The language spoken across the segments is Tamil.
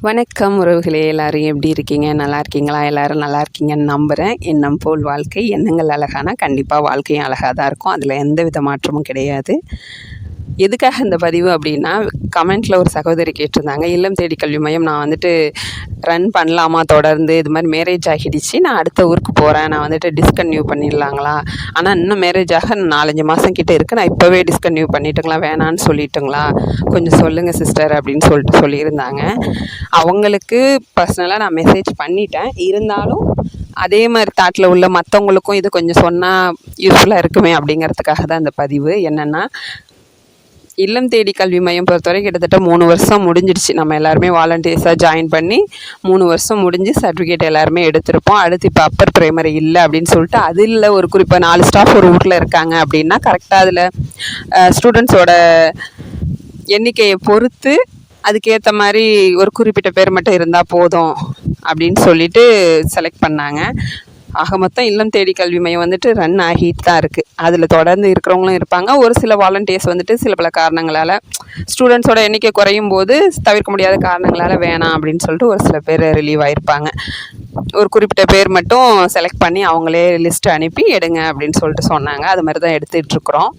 வணக்கம் உறவுகளே எல்லாரும் எப்படி இருக்கீங்க? நல்லா இருக்கீங்களா? எல்லாரும் நல்லா இருக்கீங்கன்னு நம்புகிறேன் எண்ணம் போல் வாழ்க்கை எண்ணங்கள் அழகானா கண்டிப்பாக வாழ்க்கையும் அழகாக தான் இருக்கும். அதில் எந்த வித மாற்றமும் கிடையாது. எதுக்காக இந்த பதிவு அப்படின்னா கமெண்ட்டில் ஒரு சகோதரி கேட்டிருந்தாங்க இல்லம் தேடி கல்வி மையம் நான் வந்துட்டு ரன் பண்ணலாமா தொடர்ந்து? இது மாதிரி மேரேஜ் ஆகிடுச்சு. நான் அடுத்த ஊருக்கு போகிறேன் நான் வந்துட்டு டிஸ்கன்யூ பண்ணிடலாங்களா? ஆனால் இன்னும் மேரேஜ் ஆக நாலஞ்சு மாதம் கிட்டே இருக்குது நான் இப்போவே டிஸ்கன்யூ பண்ணிட்டுங்களா வேணான்னு சொல்லிட்டுங்களா? கொஞ்சம் சொல்லுங்கள் சிஸ்டர் அப்படின்னு சொல்லிட்டு சொல்லியிருந்தாங்க. அவங்களுக்கு பர்சனலாக நான் மெசேஜ் பண்ணிட்டேன். இருந்தாலும் அதே மாதிரி தாட்டில் உள்ள மற்றவங்களுக்கும் இது கொஞ்சம் சொன்னால் யூஸ்ஃபுல்லாக இருக்குமே அப்படிங்கிறதுக்காக தான் இந்த பதிவு. என்னென்னா இல்லம் தேடி கல்வி மையம் பொறுத்தவரை கிட்டத்தட்ட மூணு வருஷம் முடிஞ்சிடுச்சு. நம்ம எல்லாருமே வாலண்டியர்ஸாக ஜாயின் பண்ணி மூணு வருஷம் முடிஞ்சு சர்டிஃபிகேட் எல்லாருமே எடுத்திருப்போம். அடுத்து இப்போ அப்பர் பிரைமரி இல்லை அப்படின்னு சொல்லிட்டு அதில் ஒரு குறிப்பாக நாலு ஸ்டாஃப் ஒரு ஊரில் இருக்காங்க அப்படின்னா கரெக்டாக அதில் ஸ்டூடெண்ட்ஸோட எண்ணிக்கையை பொறுத்து அதுக்கேற்ற மாதிரி ஒரு குறிப்பிட்ட பேர் மட்டும் இருந்தால் போதும் அப்படின்னு சொல்லிட்டு செலக்ட் பண்ணாங்க. ஆக மொத்தம் இல்லம் தேடி கல்வி மையம் வந்துட்டு ரன் ஆகிட்டு தான் இருக்குது அதில் தொடர்ந்து இருக்கிறவங்களும் இருப்பாங்க. ஒரு சில வாலண்டியர்ஸ் வந்துட்டு சில பல காரணங்களால் ஸ்டூடெண்ட்ஸோட எண்ணிக்கை குறையும் போது தவிர்க்க முடியாத காரணங்களால் வேணாம் அப்படின்னு சொல்லிட்டு ஒரு சில பேர் ரிலீவ் ஆகிருப்பாங்க ஒரு குறிப்பிட்ட பேர் மட்டும் செலக்ட் பண்ணி அவங்களே லிஸ்ட் அனுப்பி எடுங்க அப்படின்னு சொல்லிட்டு சொன்னாங்க. அது மாதிரி தான் எடுத்துகிட்ருக்குறோம்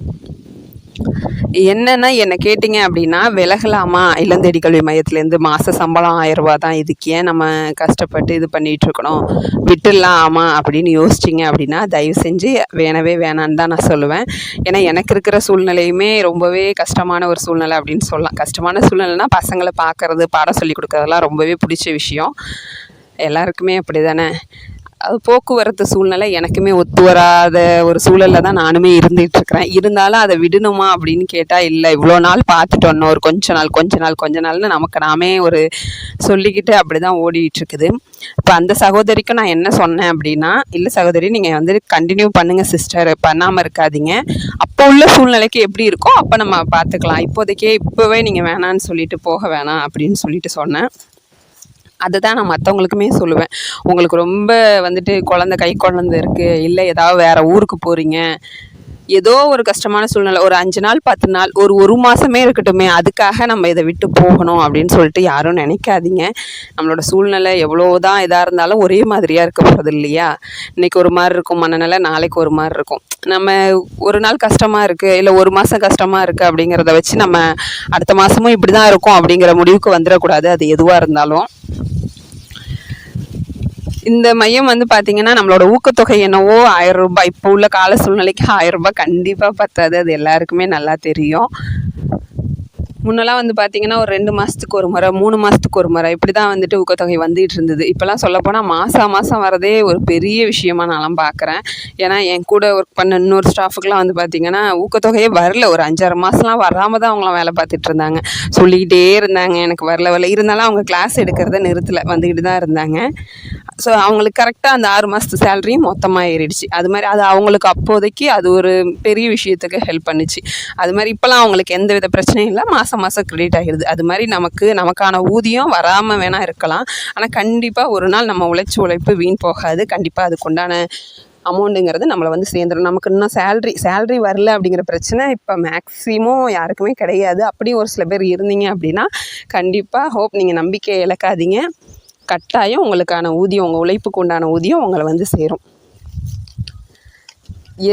என்னென்னா என்னை கேட்டிங்க அப்படின்னா விலகலாமா? இளந்தேடி கல்வி மையத்துலேருந்து மாத சம்பளம் ஆயிரரூபா தான் இதுக்கு ஏன் நம்ம கஷ்டப்பட்டு இது பண்ணிகிட்ருக்கணும்? விட்டுடலாமா அப்படின்னு யோசிச்சிங்க அப்படின்னா தயவு செஞ்சு வேணவே வேணான்னு தான் நான் சொல்லுவேன். ஏன்னா எனக்கு இருக்கிற சூழ்நிலையுமே ரொம்பவே கஷ்டமான ஒரு சூழ்நிலை அப்படின்னு சொல்லலாம். கஷ்டமான சூழ்நிலைனா பசங்களை பார்க்குறது பாடம் சொல்லி கொடுக்குறதெல்லாம் ரொம்பவே பிடிச்ச விஷயம். எல்லாருக்குமே அப்படி தானே அது போக்குவரத்து சூழ்நிலை எனக்குமே ஒத்து வராத ஒரு சூழலில் தான் நானுமே இருந்துகிட்ருக்கிறேன் இருந்தாலும் அதை விடணுமா அப்படின்னு கேட்டால் இல்லை இவ்வளோ நாள் பார்த்துட்டு வந்தோம் ஒரு கொஞ்ச நாள் கொஞ்ச நாள் கொஞ்ச நாள்னு நமக்கு நாமே ஒரு சொல்லிக்கிட்டு அப்படி தான் ஓடிட்டுருக்குது இப்போ அந்த சகோதரிக்கும் நான் என்ன சொன்னேன் அப்படின்னா இல்லை சகோதரி நீங்கள் வந்து கண்டினியூ பண்ணுங்கள் சிஸ்டர் பண்ணாமல் இருக்காதீங்க. அப்போ உள்ள சூழ்நிலைக்கு எப்படி இருக்கோ அப்போ நம்ம பார்த்துக்கலாம். இப்போதைக்கே இப்போவே நீங்கள் வேணான்னு சொல்லிட்டு போக வேணாம் அப்படின்னு சொல்லிட்டு சொன்னேன். அதை தான் நான் மற்றவங்களுக்குமே சொல்லுவேன். உங்களுக்கு ரொம்ப வந்துட்டு குழந்த கை குழந்த இருக்குது இல்லை ஏதாவது வேறு ஊருக்கு போகிறீங்க ஏதோ ஒரு கஷ்டமான சூழ்நிலை ஒரு அஞ்சு நாள் பத்து நாள் ஒரு ஒரு மாதமே இருக்கட்டுமே அதுக்காக நம்ம இதை விட்டு போகணும் அப்படின்னு சொல்லிட்டு யாரும் நினைக்காதீங்க. நம்மளோட சூழ்நிலை எவ்வளோ தான் இதாக இருந்தாலும் ஒரே மாதிரியாக இருக்க போகிறது இல்லையா? இன்றைக்கி ஒரு மாதிரி இருக்கும் மனநிலை நாளைக்கு ஒரு மாதிரி இருக்கும். நம்ம ஒரு நாள் கஷ்டமாக இருக்குது இல்லை ஒரு மாதம் கஷ்டமாக இருக்குது அப்படிங்கிறத வச்சு நம்ம அடுத்த மாதமும் இப்படி தான் இருக்கும் அப்படிங்கிற முடிவுக்கு வந்துடக்கூடாது. அது எதுவாக இருந்தாலும். இந்த மையம் வந்து பார்த்தீங்கன்னா நம்மளோட ஊக்கத்தொகை என்னவோ ஆயிரம் ரூபாய். இப்போ உள்ள கால சூழ்நிலைக்கு ஆயிரம் ரூபாய் கண்டிப்பாக பத்தாது. அது எல்லாருக்குமே நல்லா தெரியும். முன்னெல்லாம் வந்து பார்த்தீங்கன்னா ஒரு ரெண்டு மாதத்துக்கு ஒரு முறை மூணு மாதத்துக்கு ஒரு முறை இப்படி தான் வந்துட்டு ஊக்கத்தொகை வந்துகிட்டு இருந்தது. இப்போல்லாம் சொல்லப்போனால் மாதம் மாதம் வரதே ஒரு பெரிய விஷயமா நான்லாம் பார்க்குறேன் ஏன்னா என் கூட ஒர்க் பண்ண இன்னொரு ஸ்டாஃபுக்கெலாம் வந்து பார்த்திங்கன்னா ஊக்கத்தொகையே வரல. ஒரு அஞ்சாறு மாதம்லாம் வராமல் தான் அவங்களாம் வேலை பார்த்துட்டு இருந்தாங்க. சொல்லிக்கிட்டே இருந்தாங்க. எனக்கு வரல வரல. இருந்தாலும் அவங்க கிளாஸ் எடுக்கிறத நிறுத்தலை. வந்துக்கிட்டு தான் இருந்தாங்க. ஸோ அவங்களுக்கு கரெக்டாக அந்த ஆறு மாதத்து சேலரியும் மொத்தமாக ஏறிடுச்சு. அது மாதிரி அது அவங்களுக்கு அப்போதைக்கு அது ஒரு பெரிய விஷயத்துக்கு ஹெல்ப் பண்ணுச்சு. அது மாதிரி இப்போலாம் அவங்களுக்கு எந்த வித பிரச்சனையும் இல்லை. மாதம் மாதம் கிரெடிட் ஆகிடுது அது மாதிரி நமக்கு நமக்கான ஊதியம் வராமல் வேணால் இருக்கலாம். ஆனால் கண்டிப்பாக ஒரு நாள் நம்ம உழைச்சி உழைப்பு வீண் போகாது. கண்டிப்பாக அதுக்குண்டான அமௌண்ட்டுங்கிறது நம்மளை வந்து சேர்ந்துடும் நமக்கு இன்னும் சேல்ரி சேல்ரி வரல அப்படிங்கிற பிரச்சனை இப்போ மேக்ஸிமம் யாருக்குமே கிடையாது. அப்படியும் ஒரு சில பேர் இருந்தீங்க அப்படின்னா கண்டிப்பாக ஹோப் நீங்கள் நம்பிக்கை இழக்காதீங்க. கட்டாயம் உங்களுக்கான ஊதியம் உங்கள் உழைப்புக்கு உண்டான ஊதியம் உங்களை வந்து சேரும்.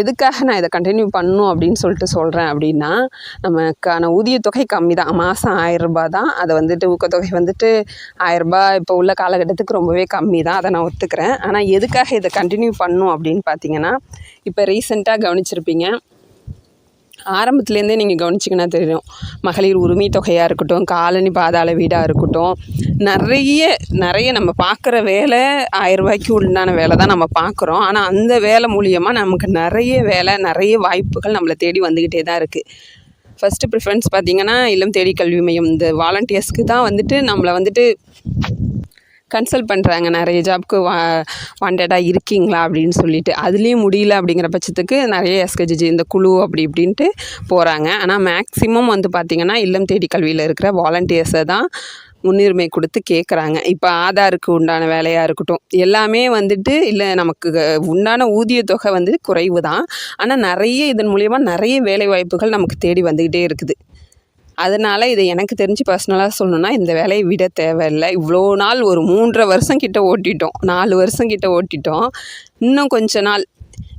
எதுக்காக நான் இதை கண்டினியூ பண்ணும் அப்படின்னு சொல்லிட்டு சொல்கிறேன் அப்படின்னா நமக்கான ஊதியத்தொகை கம்மி தான் மாதம் ஆயிரரூபா தான். அதை வந்துட்டு ஊக்கத்தொகை வந்துட்டு ஆயிரரூபா இப்போ உள்ள காலகட்டத்துக்கு ரொம்பவே கம்மி தான் அதை நான் ஒத்துக்கிறேன். ஆனால் எதுக்காக இதை கண்டினியூ பண்ணும் அப்படின்னு பார்த்தீங்கன்னா இப்போ ரீசெண்டாக கவனிச்சிருப்பீங்க. ஆரம்பத்துலேருந்தே நீங்கள் கவனிச்சிங்கன்னா தெரியும். மகளிர் உரிமை தொகையாக இருக்கட்டும் காலனி பாதாள வீடாக இருக்கட்டும் நிறைய நிறைய நம்ம பார்க்குற வேலை ஆயிரரூபாய்க்கு உண்டான வேலை தான் நம்ம பார்க்குறோம். ஆனால் அந்த வேலை மூலியமாக நமக்கு நிறைய வேலை நிறைய வாய்ப்புகள் நம்மளை தேடி வந்துக்கிட்டே தான் இருக்குது ஃபஸ்ட்டு ப்ரிஃபரன்ஸ் பார்த்திங்கன்னா இல்லம் தேடி கல்வி மையம். இந்த வாலண்டியர்ஸ்க்கு தான் வந்துட்டு நம்மளை வந்துட்டு கன்சல்ட் பண்ணுறாங்க நிறைய ஜாப்க்கு வா வாண்டடாக இருக்கீங்களா அப்படின்னு சொல்லிட்டு. அதுலேயும் முடியல அப்படிங்கிற பட்சத்துக்கு நிறைய எஸ்கஜிஜி இந்த குழு அப்படி இப்படின்ட்டு போகிறாங்க ஆனால் மேக்ஸிமம் வந்து பார்த்திங்கன்னா இல்லம் தேடி கல்வியில் இருக்கிற வாலண்டியர்ஸை தான் முன்னுரிமை கொடுத்து கேட்குறாங்க இப்போ ஆதாருக்கு உண்டான வேலையாக இருக்கட்டும் எல்லாமே வந்துட்டு இல்லை நமக்கு உண்டான ஊதியத்தொகை வந்து குறைவு தான் ஆனால் நிறைய இதன் மூலியமாக நிறைய வேலை வாய்ப்புகள் நமக்கு தேடி வந்துக்கிட்டே இருக்குது. அதனால் இதை எனக்கு தெரிஞ்சு பர்சனலாக சொல்லணுன்னா இந்த வேலையை விட தேவையில்லை. இவ்வளோ நாள் ஒரு மூன்றரை வருஷம் கிட்ட ஓட்டிட்டோம். நாலு வருஷம் கிட்ட ஓட்டிட்டோம். இன்னும் கொஞ்ச நாள்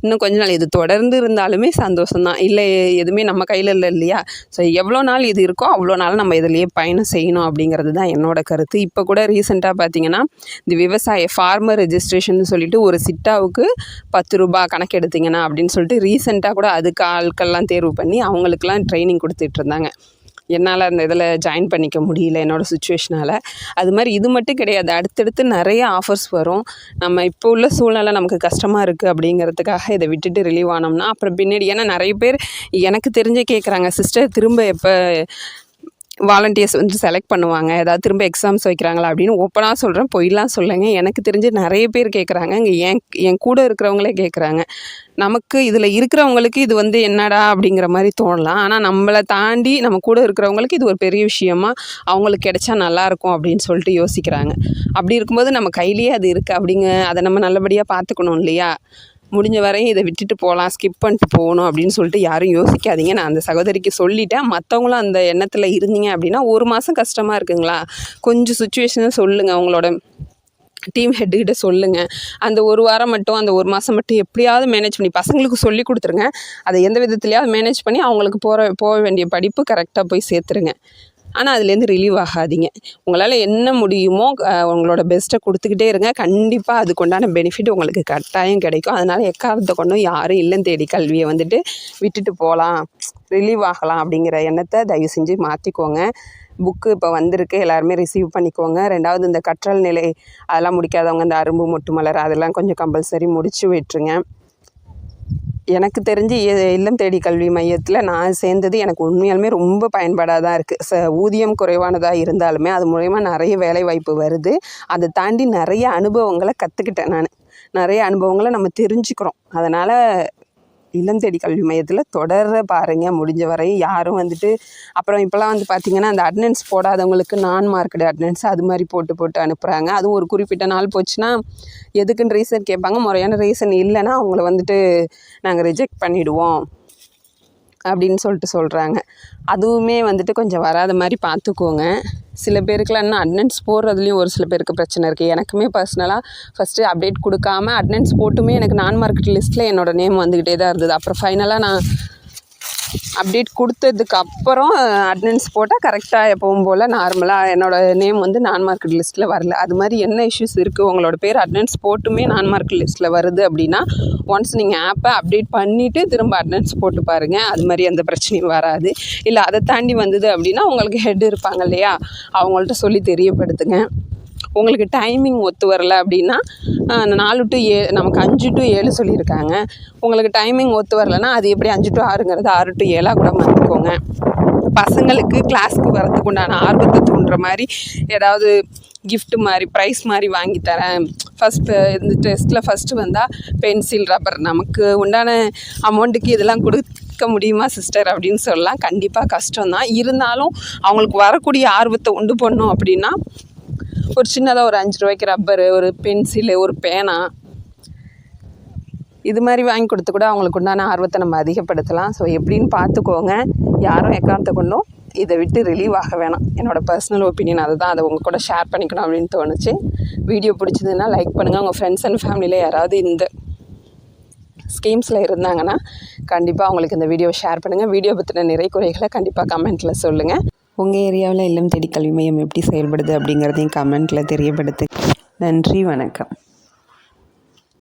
இன்னும் கொஞ்ச நாள். இது தொடர்ந்து இருந்தாலுமே சந்தோஷம் தான் இல்லை எதுவுமே நம்ம கையில் இல்லை இல்லையா? ஸோ எவ்வளோ நாள் இது இருக்கோ அவ்வளோ நாள் நம்ம இதிலேயே பயணம் செய்யணும் அப்படிங்கிறது தான் என்னோட கருத்து. இப்போ கூட ரீசெண்டாக பார்த்தீங்கன்னா இந்த விவசாய ஃபார்மர் ரெஜிஸ்ட்ரேஷன் சொல்லிட்டு ஒரு சிட்டாவுக்கு பத்து ரூபா கணக்கு எடுத்திங்கன்னா அப்படின்னு சொல்லிட்டு ரீசெண்டாக கூட அதுக்கு ஆட்கள்லாம் தேர்வு பண்ணி அவங்களுக்குலாம் ட்ரைனிங் கொடுத்துட்டு இருந்தாங்க. என்னால் அந்த இதில் ஜாயின் பண்ணிக்க முடியல என்னோடய சுச்சுவேஷனால் அது மாதிரி இது மட்டும் கிடையாது. அடுத்தடுத்து நிறைய ஆஃபர்ஸ் வரும். நம்ம இப்போ உள்ள சூழ்நிலை நமக்கு கஷ்டமாக இருக்குது அப்படிங்கிறதுக்காக இதை விட்டுட்டு ரிலீவ் ஆனோம்னா அப்புறம் பின்னாடி ஏன்னா நிறைய பேர் எனக்கு தெரிஞ்சே கேட்குறாங்க சிஸ்டர் திரும்ப எப்போ வாலண்டியர்ஸ் வந்து செலக்ட் பண்ணுவாங்க. ஏதாவது திரும்ப எக்ஸாம்ஸ் வைக்கிறாங்களா அப்படின்னு ஓப்பனாக சொல்கிறேன் பொய்லாம் சொல்லுங்க. எனக்கு தெரிஞ்சு நிறைய பேர் கேட்குறாங்க இங்கே என் என் கூட இருக்கிறவங்களே கேட்குறாங்க நமக்கு இதில் இருக்கிறவங்களுக்கு இது வந்து என்னடா அப்படிங்கிற மாதிரி தோணலாம். ஆனால் நம்மளை தாண்டி நம்ம கூட இருக்கிறவங்களுக்கு இது ஒரு பெரிய விஷயமா அவங்களுக்கு கிடைச்சா நல்லாயிருக்கும் அப்படின்னு சொல்லிட்டு யோசிக்கிறாங்க. அப்படி இருக்கும்போது நம்ம கையிலேயே அது இருக்குது அப்படிங்க அதை நம்ம நல்லபடியாக பார்த்துக்கணும் இல்லையா? முடிஞ்ச வரையும் இதை விட்டுட்டு போகலாம் ஸ்கிப் பண்ணிட்டு போகணும் அப்படின்னு சொல்லிட்டு யாரும் யோசிக்காதீங்க. நான் அந்த சகோதரிக்கு சொல்லிட்டேன். மற்றவங்களும் அந்த எண்ணத்தில் இருந்தீங்க அப்படின்னா ஒரு மாதம் கஷ்டமாக இருக்குங்களா? கொஞ்சம் சுச்சுவேஷனை சொல்லுங்கள் அவங்களோட டீம் ஹெட்டுக்கிட்ட சொல்லுங்கள் அந்த ஒரு வாரம் மட்டும் அந்த ஒரு மாதம் மட்டும் எப்படியாவது மேனேஜ் பண்ணி பசங்களுக்கு சொல்லி கொடுத்துருங்க. அதை எந்த விதத்துலையாவது மேனேஜ் பண்ணி அவங்களுக்கு போகிற போக வேண்டிய படிப்பு கரெக்டாக போய் சேர்த்துருங்க. ஆனால் அதுலேருந்து ரிலீவ் ஆகாதீங்க. உங்களால் என்ன முடியுமோ உங்களோட பெஸ்ட்டை கொடுத்துக்கிட்டே இருங்க. கண்டிப்பாக அதுக்குண்டான பெனிஃபிட் உங்களுக்கு கட்டாயம் கிடைக்கும். அதனால் எக்காரணத்தை கொண்டும் யாரும் இல்லம் தேடி கல்வியை வந்துட்டு விட்டுட்டு போகலாம். ரிலீவ் ஆகலாம் அப்படிங்கிற எண்ணத்தை தயவு செஞ்சு மாற்றிக்கோங்க புக்கு இப்போ வந்திருக்கு. எல்லாருமே ரிசீவ் பண்ணிக்கோங்க. ரெண்டாவது இந்த கற்றல் நிலை அதெல்லாம் முடிக்காதவங்க இந்த அரும்பு மொட்டு மலர் அதெல்லாம் கொஞ்சம் கம்பல்சரி முடிச்சு விட்டுருங்க. எனக்கு தெரிஞ்சு இல்லம் தேடி கல்வி மையத்தில் நான் சேர்ந்தது எனக்கு உண்மையாலுமே ரொம்ப பயன்பாடாக தான் இருக்குது ச ஊதியம் குறைவானதாக இருந்தாலுமே அது மூலயமா நிறைய வேலைவாய்ப்பு வருது. அதை தாண்டி நிறைய அனுபவங்களை கற்றுக்கிட்டேன் நான். நிறைய அனுபவங்களை நம்ம தெரிஞ்சுக்கிறோம். அதனால் இல்லம் தேடி கல்வி மையத்தில் தொடர பாருங்கள் முடிஞ்ச வரையும். யாரும் வந்துட்டு அப்புறம் இப்போலாம் வந்து பார்த்திங்கன்னா அந்த அட்னன்ஸ் போடாதவங்களுக்கு நான் மார்க்கடு அட்னன்ஸ் அது மாதிரி போட்டு போட்டு அனுப்புகிறாங்க அதுவும் ஒரு குறிப்பிட்ட நாள் போச்சுன்னா எதுக்குன்னு ரீசன் கேட்பாங்க. முறையான ரீசன் இல்லைன்னா அவங்கள வந்துட்டு நாங்கள் ரிஜெக்ட் பண்ணிவிடுவோம் அப்படின்னு சொல்லிட்டு சொல்கிறாங்க அதுவுமே வந்துட்டு கொஞ்சம் வராத மாதிரி பார்த்துக்கோங்க. சில பேருக்குலாம் இன்னும் அட்னன்ஸ் போடுறதுலையும் ஒரு சில பேருக்கு பிரச்சனை இருக்குது எனக்குமே பர்சனலாக ஃபஸ்ட்டு அப்டேட் கொடுக்காம அட்னன்ஸ் போட்டுமே எனக்கு நான் மார்க்கெட் லிஸ்ட்டில் என்னோடய நேம் வந்துக்கிட்டே தான் இருந்தது. அப்புறம் ஃபைனலாக நான் அப்டேட் கொடுத்ததுக்கு அப்புறம் அட்னன்ஸ் போட்டால் கரெக்டாக எப்பவும் போல் நார்மலாக என்னோடய நேம் வந்து நான் மார்க்கெட் லிஸ்ட்டில் வரல. அது மாதிரி என்ன இஷ்யூஸ் இருக்குது உங்களோட பேர் அட்னன்ஸ் போட்டுமே நான் மார்க்கெட் லிஸ்ட்டில் வருது அப்படின்னா ஒன்ஸ் நீங்கள் ஆப்பை அப்டேட் பண்ணிவிட்டு திரும்ப அட்னன்ஸ் போட்டு பாருங்கள் அது மாதிரி எந்த பிரச்சனையும் வராது. இல்லை அதை தாண்டி வந்தது அப்படின்னா உங்களுக்கு ஹெட் இருப்பாங்க இல்லையா? அவங்கள்ட்ட சொல்லி தெரியப்படுத்துங்க. உங்களுக்கு டைமிங் ஒத்து வரல அப்படின்னா நாலு டு ஏ நமக்கு அஞ்சு டு ஏழு சொல்லியிருக்காங்க. உங்களுக்கு டைமிங் ஒத்து வரலன்னா அது எப்படி அஞ்சு டு ஆறுங்கிறது ஆறு டு ஏழாக கூட மாற்றிக்கோங்க பசங்களுக்கு கிளாஸ்க்கு வரத்துக்கு உண்டான ஆர்வத்தை தூண்டுற மாதிரி ஏதாவது கிஃப்ட் மாதிரி ப்ரைஸ் மாதிரி வாங்கி தரேன். ஃபஸ்ட்டு இந்த டெஸ்ட்டில் ஃபஸ்ட்டு வந்தால் பென்சில் ரப்பர் நமக்கு உண்டான அமௌண்ட்டுக்கு இதெல்லாம் கொடுக்க முடியுமா சிஸ்டர் அப்படின்னு சொல்லலாம். கண்டிப்பாக கஷ்டம் தான் இருந்தாலும் அவங்களுக்கு வரக்கூடிய ஆர்வத்தை உண்டு பண்ணோம் அப்படின்னா ஒரு சின்னதாக ஒரு அஞ்சு ரூபாய்க்கு ரப்பரு ஒரு பென்சிலு ஒரு பேனா. இது மாதிரி வாங்கி கொடுத்து கூட அவங்களுக்கு உண்டான ஆர்வத்தை நம்ம அதிகப்படுத்தலாம். ஸோ எப்படின்னு பார்த்துக்கோங்க. யாரும் எக்காரத்தை கொண்டும் இதை விட்டு ரிலீவ் ஆக வேணாம். என்னோடய பர்சனல் ஒப்பீனியன் அதுதான். அதை உங்கள் கூட ஷேர் பண்ணிக்கணும் அப்படின்னு தோணுச்சு. வீடியோ பிடிச்சதுன்னா லைக் பண்ணுங்கள் உங்கள் ஃப்ரெண்ட்ஸ் அண்ட் ஃபேமிலியில் யாராவது இந்த ஸ்கீம்ஸில் இருந்தாங்கன்னா கண்டிப்பாக அவங்களுக்கு இந்த வீடியோவை ஷேர் பண்ணுங்கள் வீடியோ பற்றின நிறை குறைகளை கண்டிப்பாக கமெண்ட்டில் சொல்லுங்கள் உங்கள் ஏரியாவில் இல்லம் தேடி கல்வி மையம் எப்படி செயல்படுது அப்படிங்கிறதையும் கமெண்ட்டில் தெரியப்படுத்து. நன்றி வணக்கம்.